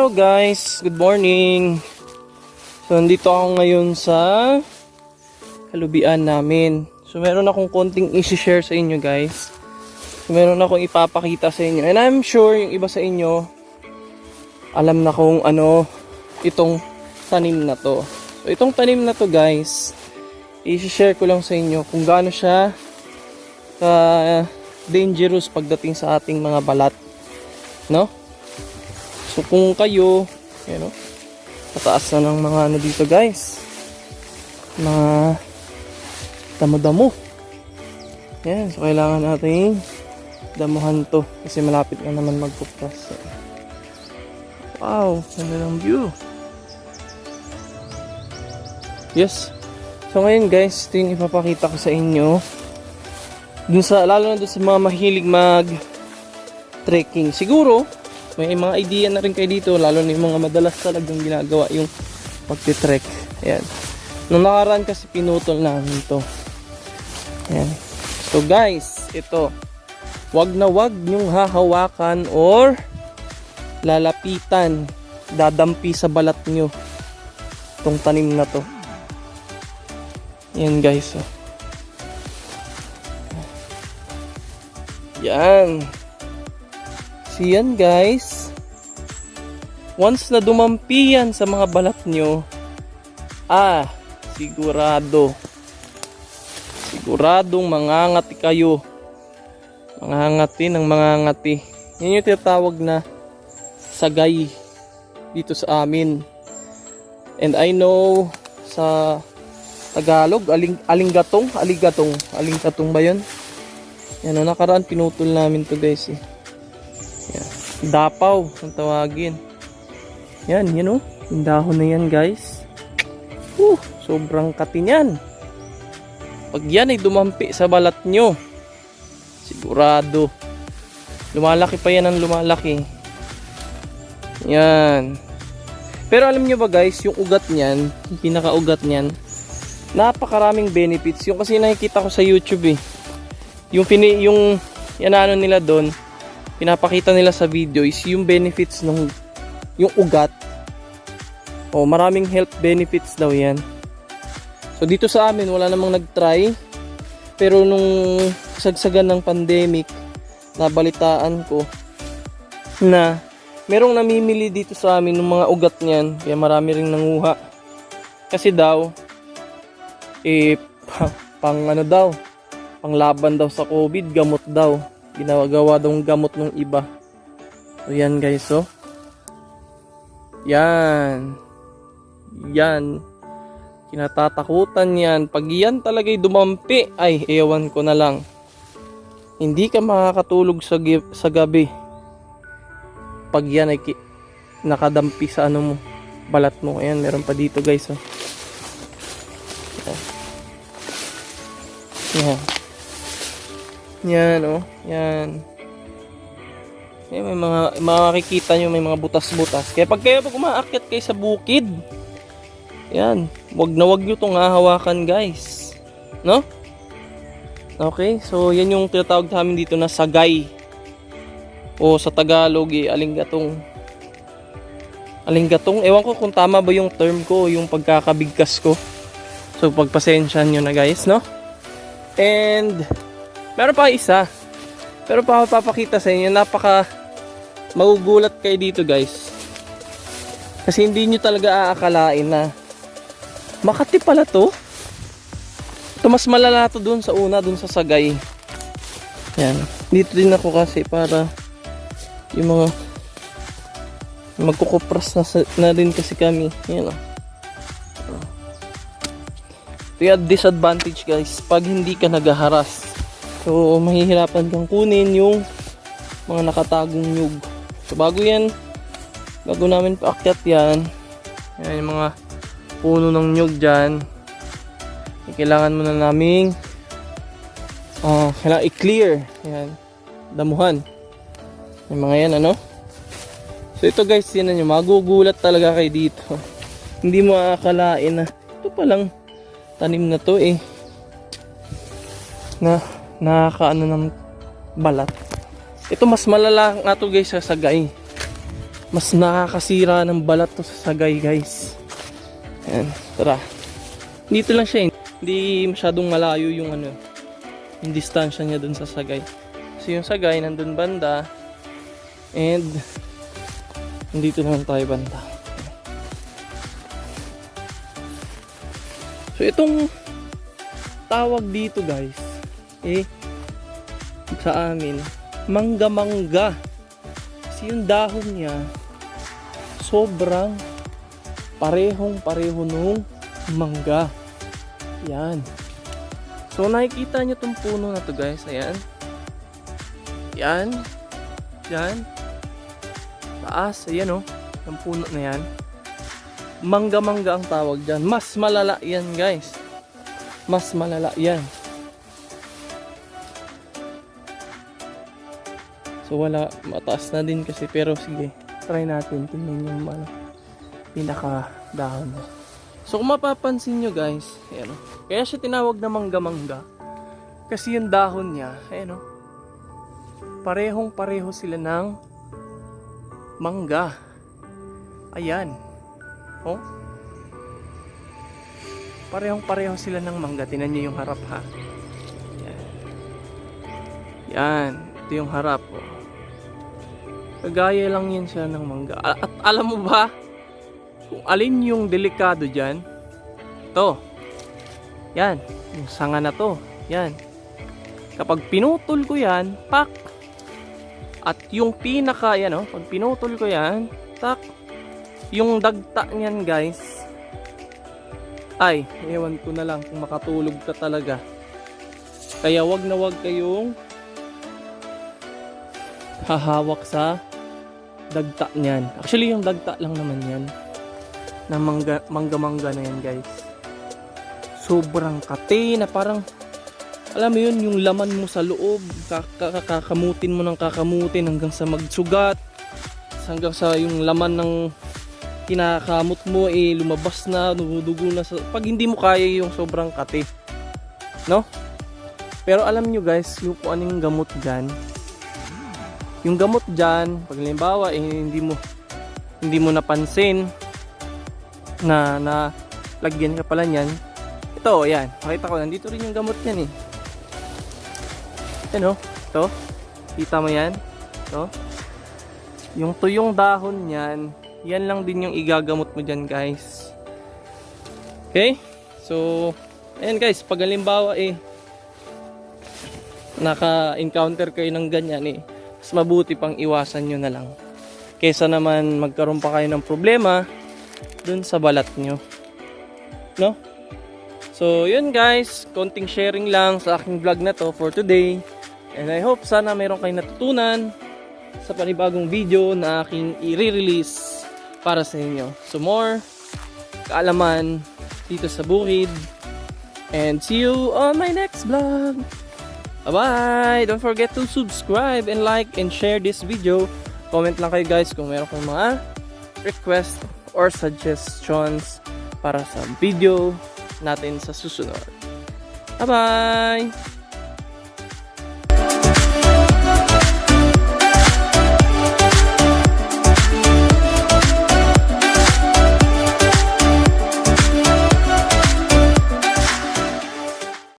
Hello guys, good morning. So nandito ako ngayon sa kalubian namin. So meron akong konting i-share sa inyo guys. So meron akong ipapakita sa inyo. And I'm sure yung iba sa inyo alam na kung ano itong tanim na to. So itong tanim na to guys, i-share ko lang sa inyo kung gaano siya ka dangerous pagdating sa ating mga balat. No? So kung kayo, you know, pataas na ng mga ano dito guys. Mga damo-damo. Yan, so kailangan natin damuhan to kasi malapit na naman magpupras. Wow, ganda ng view. Yes. So ngayon guys, ito yung ipapakita ko sa inyo. Dun sa, lalo na dun sa mga mahilig mag trekking. Siguro, may mga idea na rin kayo dito, lalo na yung mga madalas talagang ginagawa yung pagtitrek. Ayan. Nung nakaraan kasi pinutol namin to. Ayan. So guys, ito. Wag na wag nyong hahawakan or lalapitan, dadampi sa balat nyo itong tanim na to. Yan guys. Oh. Yan. See yan guys. Once na dumampi yan sa mga balat nyo, ah, sigurado. Siguradong mangangati kayo. Mangangati ng mangangati. Yan yung tinatawag na sagay dito sa amin. And I know sa Tagalog, aling, alinggatong, aligatong, alinggatong ba yun? Yan, no, nakaraan pinutol namin to guys eh. Yan. Dapaw, ang tawagin. Yan, yun oh. Yung dahon na yan guys. Uh, sobrang katin yan. Pag yan ay dumampi sa balat nyo, sigurado. Lumalaki pa yan ang lumalaki. Yan. Pero alam nyo ba guys, yung ugat niyan, yung pinaka-ugat niyan, napakaraming benefits. Yung kasi nakikita ko sa YouTube eh. Yung pini yung yan ano nila doon, pinapakita nila sa video is yung benefits ng yung ugat. Oh, maraming health benefits daw 'yan. So dito sa amin wala namang nag-try. Pero nung sagsagan ng pandemic, nabalitaan ko na merong namimili dito sa amin ng mga ugat niyan, kaya marami ring nanguha. Kasi daw eh pa- pang ano daw, panglaban daw sa COVID, gamot daw. Ginagawa daw gamot ng iba. So yan guys, oh. Yan. Yan. Kinatatakutan yan. Pag yan talaga'y dumampi, ay, ewan ko na lang. Hindi ka makakatulog sa, sa gabi. Pag yan ay nakadampi sa ano mo, balat mo. Ayan, meron pa dito guys, oh. Yan. Yan, oh. Yan. Yan, may mga, makikita nyo may mga butas-butas. Kaya pag kayo pag umaakyat kayo sa bukid, yan, wag na wag nyo itong hahawakan guys. No? Okay, so yan yung tinatawag namin dito na sagay. O sa Tagalog, eh, alinggatong. Alinggatong, ewan ko kung tama ba yung term ko, yung pagkakabigkas ko. So pagpasensyahan nyo na guys, no? And meron pa isa. Pero pa papakita sa inyo, napaka magugulat kayo dito guys. Kasi hindi nyo talaga aakalain na Makati pala to. Ito mas malala to dun sa una, dun sa Sagay. Yan. Dito din ako kasi para yung mga magkukupras na, na din kasi kami. Yan o. Ito disadvantage guys pag hindi ka nagaharas. So mahihirapan kang kunin yung mga nakatagong nyug. So bago yan, bago namin paakyat yan, yan yung mga puno ng nyug dyan. Kailangan mo na naming ah kailangan i-clear. Yan. Damuhan. Yung mga yan, ano? So ito guys, yan nyo, magugulat talaga kayo dito. Hindi mo aakalain na ito palang tanim na to eh. Na nakakaano ng balat. Ito mas malala nga to guys sa sagay. mas nakakasira ng balat to sa sagay guys. Ayan, tara. Dito lang siya, eh. hindi masyadong malayo yung ano, yung distansya niya dun sa sagay. Kasi yung sagay nandun banda and nandito naman tayo banda. So itong tawag dito guys, eh sa amin, mangga-mangga. Kasi yung dahon niya, sobrang parehong pareho nung mangga. Yan. So nakikita nyo tong puno na to guys. Ayan. Yan. Yan. Taas. Ayan oh. Yung puno na yan. Mangga-mangga ang tawag dyan. Mas malala yan guys. Mas malala yan. So wala, mataas na din kasi pero sige, try natin tingnan yung ano, pinaka dahon. So kung mapapansin nyo guys, ayan o, kaya siya tinawag na mangga-mangga kasi yung dahon niya, ayan o, parehong pareho sila ng mangga. Ayan. Oh. Parehong pareho sila ng mangga. Tinan nyo yung harap ha. Yan. Yan. Ito yung harap. Oh. Kagaya lang yan siya ng mangga. At alam mo ba, kung alin yung delikado dyan, to. Yan. Yung sanga na to. Yan. Kapag pinutol ko yan, pak. At yung pinaka, yan oh, pag pinutol ko yan, tak. Yung dagta niyan guys, ay, ewan ko na lang kung makatulog ka talaga. Kaya wag na wag kayong hahawak sa dagta niyan. Actually, yung dagta lang naman yan. Na mangga, mangga-mangga na yan, guys. Sobrang kate na parang alam mo yun, yung laman mo sa loob, kaka- kakamutin mo ng kakamutin hanggang sa magsugat, hanggang sa yung laman ng kinakamot mo eh lumabas na, dumudugo na sa, pag hindi mo kaya yung sobrang kate. No? Pero alam nyo guys, yung kung anong gamot dyan, yung gamot dyan, pag halimbawa eh, hindi mo hindi mo napansin na na lagyan ka pala niyan. Ito, yan. Makita ko, nandito rin yung gamot niyan eh. Yan oh. Ito. Kita mo yan? Ito. Yung tuyong dahon niyan, yan lang din yung igagamot mo dyan guys. Okay? So, ayan guys, pag halimbawa eh, naka-encounter kayo ng ganyan eh, mas mabuti pang iwasan nyo na lang. Kesa naman magkaroon pa kayo ng problema dun sa balat nyo. No? So, yun guys, konting sharing lang sa aking vlog na to for today. And I hope sana mayroon kayong natutunan sa panibagong video na aking i-release para sa inyo. So more kaalaman dito sa bukid. And see you on my next vlog. Bye-bye! Don't forget to subscribe and like and share this video. Comment lang kayo guys kung meron kayong mga request or suggestions para sa video natin sa susunod. Bye-bye!